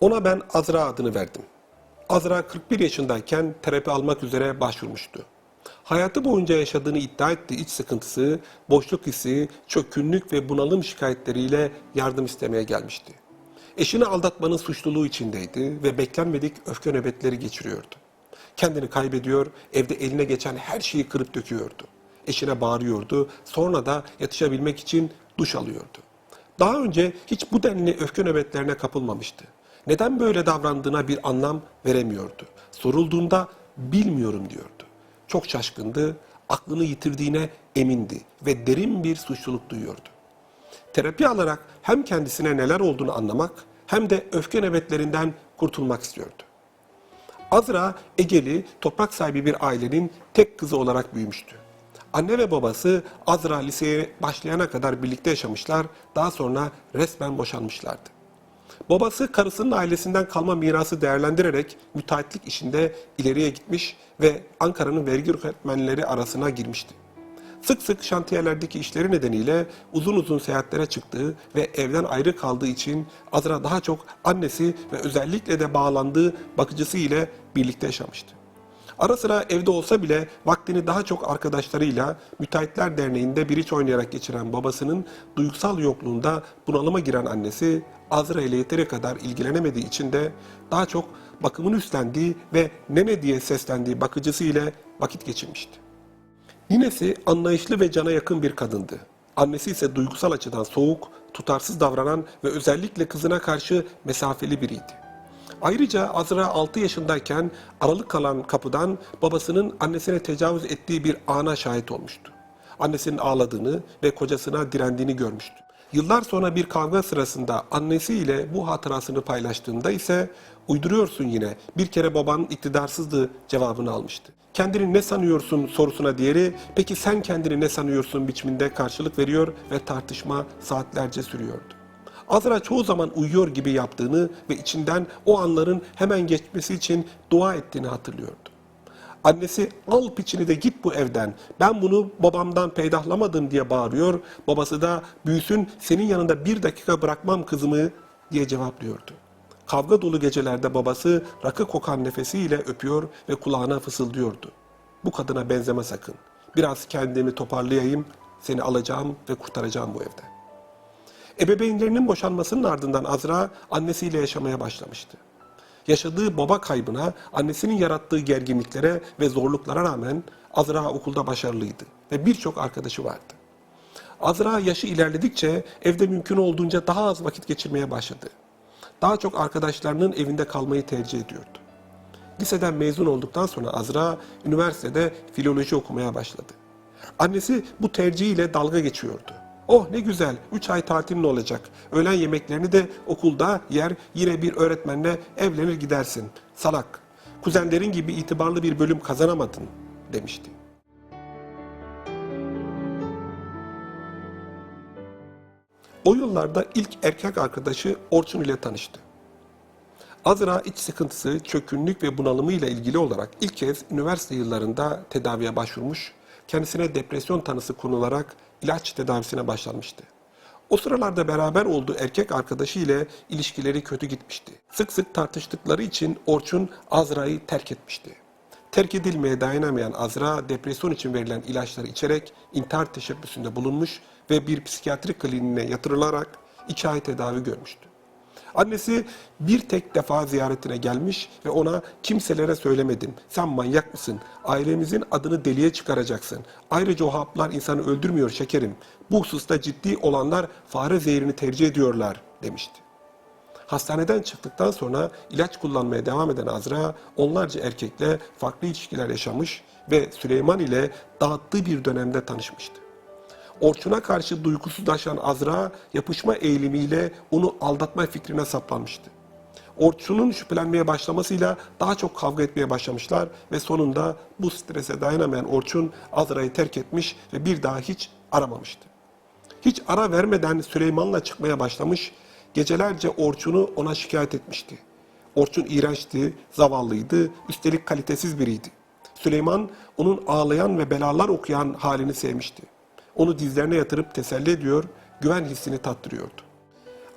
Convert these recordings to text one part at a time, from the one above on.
Ona ben Azra adını verdim. Azra 41 yaşındayken terapi almak üzere başvurmuştu. Hayatı boyunca yaşadığını iddia ettiği iç sıkıntısı, boşluk hissi, çökkünlük ve bunalım şikayetleriyle yardım istemeye gelmişti. Eşini aldatmanın suçluluğu içindeydi ve beklenmedik öfke nöbetleri geçiriyordu. Kendini kaybediyor, evde eline geçen her şeyi kırıp döküyordu. Eşine bağırıyordu, sonra da yatışabilmek için duş alıyordu. Daha önce hiç bu denli öfke nöbetlerine kapılmamıştı. Neden böyle davrandığına bir anlam veremiyordu. Sorulduğunda bilmiyorum diyordu. Çok şaşkındı, aklını yitirdiğine emindi ve derin bir suçluluk duyuyordu. Terapi alarak hem kendisine neler olduğunu anlamak hem de öfke nöbetlerinden kurtulmak istiyordu. Azra Egeli toprak sahibi bir ailenin tek kızı olarak büyümüştü. Anne ve babası Azra liseye başlayana kadar birlikte yaşamışlar, daha sonra resmen boşanmışlardı. Babası karısının ailesinden kalma mirası değerlendirerek müteahhitlik işinde ileriye gitmiş ve Ankara'nın vergi öğretmenleri arasına girmişti. Sık sık şantiyelerdeki işleri nedeniyle uzun uzun seyahatlere çıktığı ve evden ayrı kaldığı için Azra daha çok annesi ve özellikle de bağlandığı bakıcısı ile birlikte yaşamıştı. Ara sıra evde olsa bile vaktini daha çok arkadaşlarıyla Müteahhitler Derneği'nde biriç oynayarak geçiren babasının duygusal yokluğunda bunalıma giren annesi Azra ile yeteri kadar ilgilenemediği için de daha çok bakımını üstlendiği ve nene diye seslendiği bakıcısı ile vakit geçirmişti. Ninesi anlayışlı ve cana yakın bir kadındı. Annesi ise duygusal açıdan soğuk, tutarsız davranan ve özellikle kızına karşı mesafeli biriydi. Ayrıca Azra 6 yaşındayken aralık kalan kapıdan babasının annesine tecavüz ettiği bir ana şahit olmuştu. Annesinin ağladığını ve kocasına direndiğini görmüştü. Yıllar sonra bir kavga sırasında annesiyle bu hatırasını paylaştığında ise uyduruyorsun yine bir kere babanın iktidarsızlığı cevabını almıştı. Kendini ne sanıyorsun sorusuna diğeri peki sen kendini ne sanıyorsun biçiminde karşılık veriyor ve tartışma saatlerce sürüyordu. Azra çoğu zaman uyuyor gibi yaptığını ve içinden o anların hemen geçmesi için dua ettiğini hatırlıyordu. Annesi al piçini de git bu evden. Ben bunu babamdan peydahlamadım diye bağırıyor. Babası da büyüsün senin yanında bir dakika bırakmam kızımı diye cevaplıyordu. Kavga dolu gecelerde babası rakı kokan nefesiyle öpüyor ve kulağına fısıldıyordu. Bu kadına benzeme sakın. Biraz kendimi toparlayayım, seni alacağım ve kurtaracağım bu evden. Ebeveynlerinin boşanmasının ardından Azra annesiyle yaşamaya başlamıştı. Yaşadığı baba kaybına, annesinin yarattığı gerginliklere ve zorluklara rağmen Azra okulda başarılıydı ve birçok arkadaşı vardı. Azra yaşı ilerledikçe evde mümkün olduğunca daha az vakit geçirmeye başladı. Daha çok arkadaşlarının evinde kalmayı tercih ediyordu. Liseden mezun olduktan sonra Azra üniversitede filoloji okumaya başladı. Annesi bu tercihiyle dalga geçiyordu. Oh ne güzel 3 ay tatilin olacak. Öğlen yemeklerini de okulda yer yine bir öğretmenle evlenir gidersin. Salak. Kuzenlerin gibi itibarlı bir bölüm kazanamadın demişti. O yıllarda ilk erkek arkadaşı Orçun ile tanıştı. Azra iç sıkıntısı, çökünlük ve bunalımıyla ilgili olarak ilk kez üniversite yıllarında tedaviye başvurmuş, kendisine depresyon tanısı konularak ilaç tedavisine başlanmıştı. O sıralarda beraber olduğu erkek arkadaşı ile ilişkileri kötü gitmişti. Sık sık tartıştıkları için Orçun Azra'yı terk etmişti. Terk edilmeye dayanamayan Azra depresyon için verilen ilaçları içerek intihar teşebbüsünde bulunmuş ve bir psikiyatri kliniğine yatırılarak iki ay tedavi görmüştü. Annesi bir tek defa ziyaretine gelmiş ve ona kimselere söylemedim. Sen manyak mısın? Ailemizin adını deliye çıkaracaksın. Ayrıca o haplar insanı öldürmüyor şekerim. Bu hususta ciddi olanlar fare zehrini tercih ediyorlar demişti. Hastaneden çıktıktan sonra ilaç kullanmaya devam eden Azra onlarca erkekle farklı ilişkiler yaşamış ve Süleyman ile dağıttığı bir dönemde tanışmıştı. Orçun'a karşı duygusuzlaşan Azra yapışma eğilimiyle onu aldatma fikrine saplanmıştı. Orçun'un şüphelenmeye başlamasıyla daha çok kavga etmeye başlamışlar ve sonunda bu strese dayanamayan Orçun Azra'yı terk etmiş ve bir daha hiç aramamıştı. Hiç ara vermeden Süleyman'la çıkmaya başlamış, gecelerce Orçun'u ona şikayet etmişti. Orçun iğrençti, zavallıydı, üstelik kalitesiz biriydi. Süleyman onun ağlayan ve belalar okuyan halini sevmişti. Onu dizlerine yatırıp teselli ediyor, güven hissini tattırıyordu.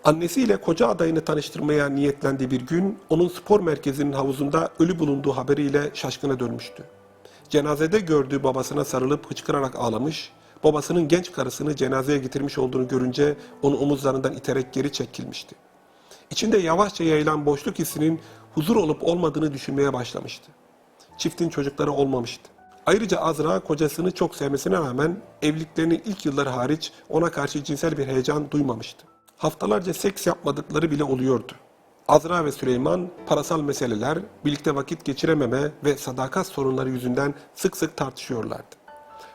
Annesiyle koca adayını tanıştırmaya niyetlendiği bir gün onun spor merkezinin havuzunda ölü bulunduğu haberiyle şaşkına dönmüştü. Cenazede gördüğü babasına sarılıp hıçkırarak ağlamış, babasının genç karısını cenazeye getirmiş olduğunu görünce onu omuzlarından iterek geri çekilmişti. İçinde yavaşça yayılan boşluk hissinin huzur olup olmadığını düşünmeye başlamıştı. Çiftin çocukları olmamıştı. Ayrıca Azra kocasını çok sevmesine rağmen evliliklerinin ilk yılları hariç ona karşı cinsel bir heyecan duymamıştı. Haftalarca seks yapmadıkları bile oluyordu. Azra ve Süleyman parasal meseleler, birlikte vakit geçirememe ve sadakat sorunları yüzünden sık sık tartışıyorlardı.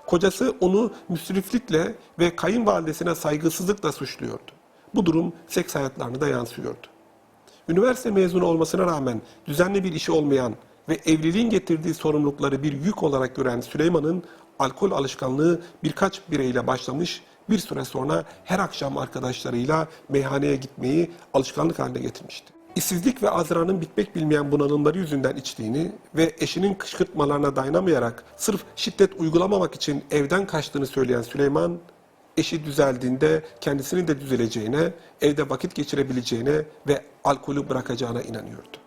Kocası onu müsriflikle ve kayınvalidesine saygısızlıkla suçluyordu. Bu durum seks hayatlarına da yansıyordu. Üniversite mezunu olmasına rağmen düzenli bir işi olmayan ve evliliğin getirdiği sorumlulukları bir yük olarak gören Süleyman'ın alkol alışkanlığı birkaç bireyle başlamış, bir süre sonra her akşam arkadaşlarıyla meyhaneye gitmeyi alışkanlık haline getirmişti. İşsizlik ve Azra'nın bitmek bilmeyen bunalımları yüzünden içtiğini ve eşinin kışkırtmalarına dayanamayarak sırf şiddet uygulamamak için evden kaçtığını söyleyen Süleyman, eşi düzeldiğinde kendisinin de düzeleceğine, evde vakit geçirebileceğine ve alkolü bırakacağına inanıyordu.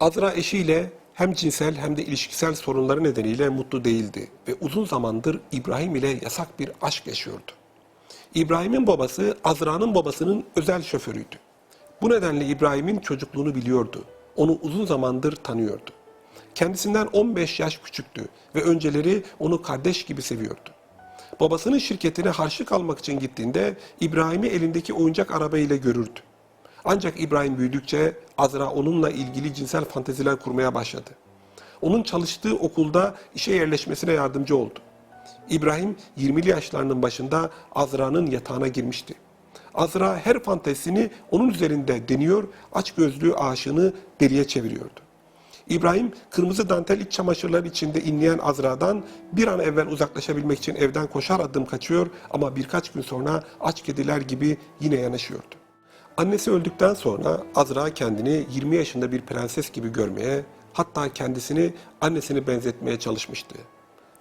Azra eşiyle hem cinsel hem de ilişkisel sorunları nedeniyle mutlu değildi ve uzun zamandır İbrahim ile yasak bir aşk yaşıyordu. İbrahim'in babası Azra'nın babasının özel şoförüydü. Bu nedenle İbrahim'in çocukluğunu biliyordu. Onu uzun zamandır tanıyordu. Kendisinden 15 yaş küçüktü ve önceleri onu kardeş gibi seviyordu. Babasının şirketine harçlık almak için gittiğinde İbrahim'i elindeki oyuncak arabayla görürdü. Ancak İbrahim büyüdükçe Azra onunla ilgili cinsel fanteziler kurmaya başladı. Onun çalıştığı okulda işe yerleşmesine yardımcı oldu. İbrahim 20'li yaşlarının başında Azra'nın yatağına girmişti. Azra her fantezisini onun üzerinde deniyor, aç gözlü aşığını deliye çeviriyordu. İbrahim kırmızı dantel iç çamaşırları içinde inleyen Azra'dan bir an evvel uzaklaşabilmek için evden koşar adım kaçıyor ama birkaç gün sonra aç kediler gibi yine yanaşıyordu. Annesi öldükten sonra Azra kendini 20 yaşında bir prenses gibi görmeye, hatta kendisini annesine benzetmeye çalışmıştı.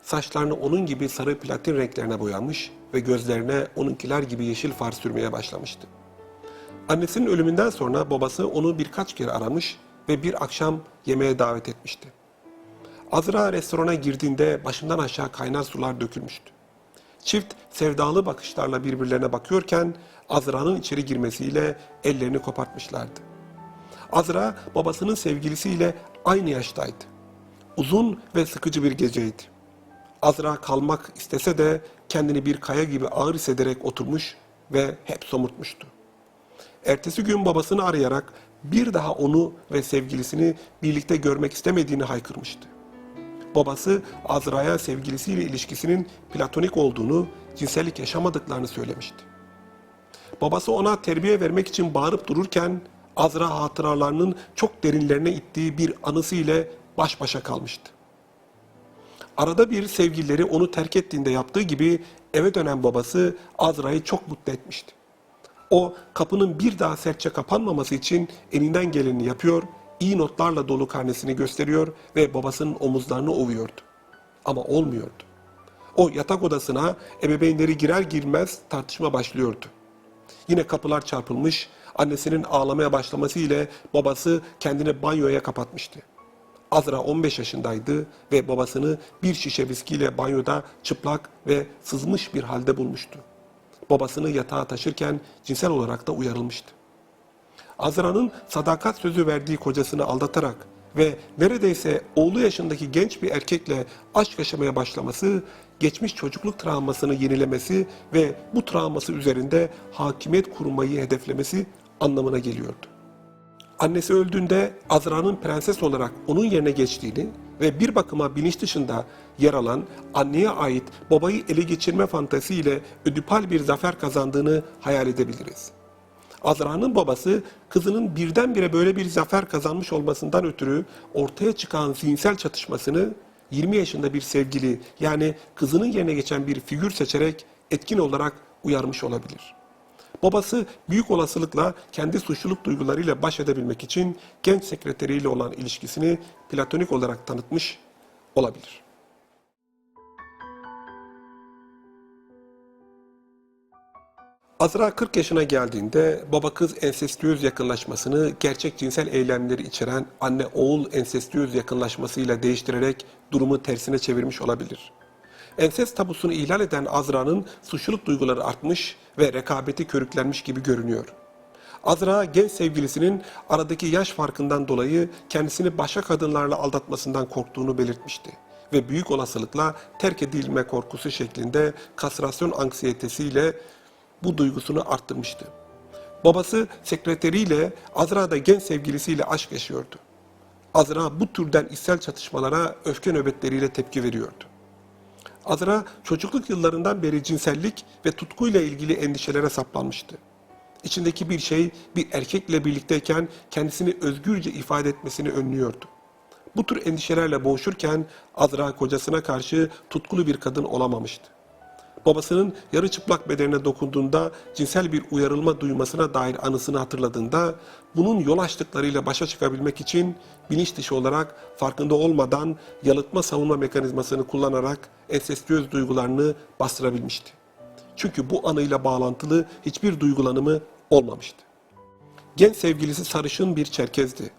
Saçlarını onun gibi sarı platin renklerine boyamış ve gözlerine onunkiler gibi yeşil far sürmeye başlamıştı. Annesinin ölümünden sonra babası onu birkaç kere aramış ve bir akşam yemeğe davet etmişti. Azra restorana girdiğinde başından aşağı kaynar sular dökülmüştü. Çift sevdalı bakışlarla birbirlerine bakıyorken Azra'nın içeri girmesiyle ellerini kopartmışlardı. Azra babasının sevgilisiyle aynı yaştaydı. Uzun ve sıkıcı bir geceydi. Azra kalmak istese de kendini bir kaya gibi ağır hissederek oturmuş ve hep somurtmuştu. Ertesi gün babasını arayarak bir daha onu ve sevgilisini birlikte görmek istemediğini haykırmıştı. Babası Azra'ya sevgilisiyle ilişkisinin platonik olduğunu, cinsellik yaşamadıklarını söylemişti. Babası ona terbiye vermek için bağırıp dururken Azra hatıralarının çok derinlerine ittiği bir anısı ile baş başa kalmıştı. Arada bir sevgilileri onu terk ettiğinde yaptığı gibi eve dönen babası Azra'yı çok mutlu etmişti. O kapının bir daha sertçe kapanmaması için elinden geleni yapıyor, iyi notlarla dolu karnesini gösteriyor ve babasının omuzlarını ovuyordu. Ama olmuyordu. O yatak odasına ebeveynleri girer girmez tartışma başlıyordu. Yine kapılar çarpılmış, annesinin ağlamaya başlaması ile babası kendini banyoya kapatmıştı. Azra 15 yaşındaydı ve babasını bir şişe viskiyle banyoda çıplak ve sızmış bir halde bulmuştu. Babasını yatağa taşırken cinsel olarak da uyarılmıştı. Azra'nın sadakat sözü verdiği kocasını aldatarak ve neredeyse oğlu yaşındaki genç bir erkekle aşk yaşamaya başlaması, geçmiş çocukluk travmasını yenilemesi ve bu travması üzerinde hakimiyet kurmayı hedeflemesi anlamına geliyordu. Annesi öldüğünde Azra'nın prenses olarak onun yerine geçtiğini ve bir bakıma bilinç dışında yer alan anneye ait babayı ele geçirme fantasiyle ödipal bir zafer kazandığını hayal edebiliriz. Azra'nın babası kızının birdenbire böyle bir zafer kazanmış olmasından ötürü ortaya çıkan zihinsel çatışmasını 20 yaşında bir sevgili yani kızının yerine geçen bir figür seçerek etkin olarak uyarmış olabilir. Babası büyük olasılıkla kendi suçluluk duygularıyla baş edebilmek için genç sekreteriyle olan ilişkisini platonik olarak tanıtmış olabilir. Azra 40 yaşına geldiğinde baba kız ensestiyöz yakınlaşmasını gerçek cinsel eylemleri içeren anne oğul ensestiyöz yakınlaşmasıyla değiştirerek durumu tersine çevirmiş olabilir. Ensest tabusunu ihlal eden Azra'nın suçluluk duyguları artmış ve rekabeti körüklenmiş gibi görünüyor. Azra genç sevgilisinin aradaki yaş farkından dolayı kendisini başka kadınlarla aldatmasından korktuğunu belirtmişti ve büyük olasılıkla terk edilme korkusu şeklinde kastrasyon anksiyetesiyle bu duygusunu arttırmıştı. Babası sekreteriyle Azra da genç sevgilisiyle aşk yaşıyordu. Azra bu türden içsel çatışmalara öfke nöbetleriyle tepki veriyordu. Azra çocukluk yıllarından beri cinsellik ve tutkuyla ilgili endişelere saplanmıştı. İçindeki bir şey bir erkekle birlikteyken kendisini özgürce ifade etmesini önlüyordu. Bu tür endişelerle boğuşurken Azra kocasına karşı tutkulu bir kadın olamamıştı. Babasının yarı çıplak bedenine dokunduğunda cinsel bir uyarılma duymasına dair anısını hatırladığında bunun yol açtıklarıyla başa çıkabilmek için bilinç dışı olarak farkında olmadan yalıtma savunma mekanizmasını kullanarak ensestiyöz duygularını bastırabilmişti. Çünkü bu anıyla bağlantılı hiçbir duygulanımı olmamıştı. Genç sevgilisi sarışın bir Çerkezdi.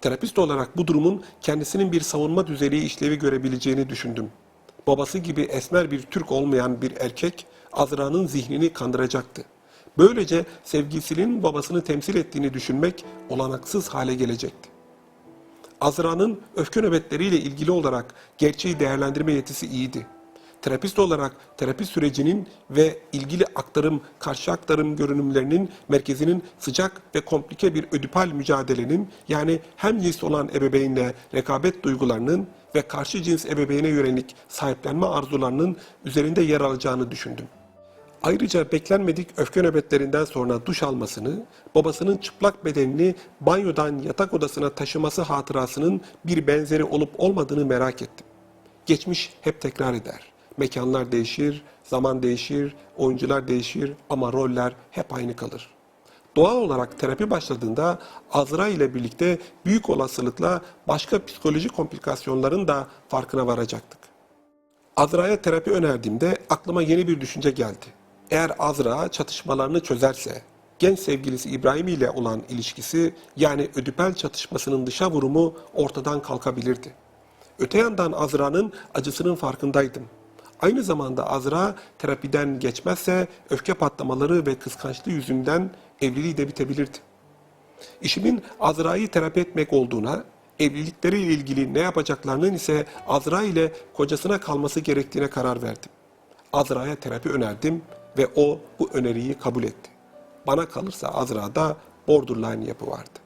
Terapist olarak bu durumun kendisinin bir savunma düzeliği işlevi görebileceğini düşündüm. Babası gibi esmer bir Türk olmayan bir erkek Azra'nın zihnini kandıracaktı. Böylece sevgilisinin babasını temsil ettiğini düşünmek olanaksız hale gelecekti. Azra'nın öfke nöbetleriyle ilgili olarak gerçeği değerlendirme yetisi iyiydi. Terapist olarak terapi sürecinin ve ilgili aktarım, karşı aktarım görünümlerinin merkezinin sıcak ve komplike bir ödipal mücadelenin yani hem cins olan ebeveynle rekabet duygularının ve karşı cins ebeveyne yönelik sahiplenme arzularının üzerinde yer alacağını düşündüm. Ayrıca beklenmedik öfke nöbetlerinden sonra duş almasını, babasının çıplak bedenini banyodan yatak odasına taşıması hatırasının bir benzeri olup olmadığını merak ettim. Geçmiş hep tekrar eder. Mekanlar değişir, zaman değişir, oyuncular değişir ama roller hep aynı kalır. Doğal olarak terapi başladığında Azra ile birlikte büyük olasılıkla başka psikolojik komplikasyonların da farkına varacaktık. Azra'ya terapi önerdiğimde aklıma yeni bir düşünce geldi. Eğer Azra çatışmalarını çözerse, genç sevgilisi İbrahim ile olan ilişkisi yani ödipel çatışmasının dışa vurumu ortadan kalkabilirdi. Öte yandan Azra'nın acısının farkındaydım. Aynı zamanda Azra terapiden geçmezse öfke patlamaları ve kıskançlığı yüzünden evliliği de bitebilirdi. İşimin Azra'yı terapi etmek olduğuna, evlilikleriyle ilgili ne yapacaklarının ise Azra ile kocasına kalması gerektiğine karar verdim. Azra'ya terapi önerdim ve o bu öneriyi kabul etti. Bana kalırsa Azra'da borderline yapı vardı.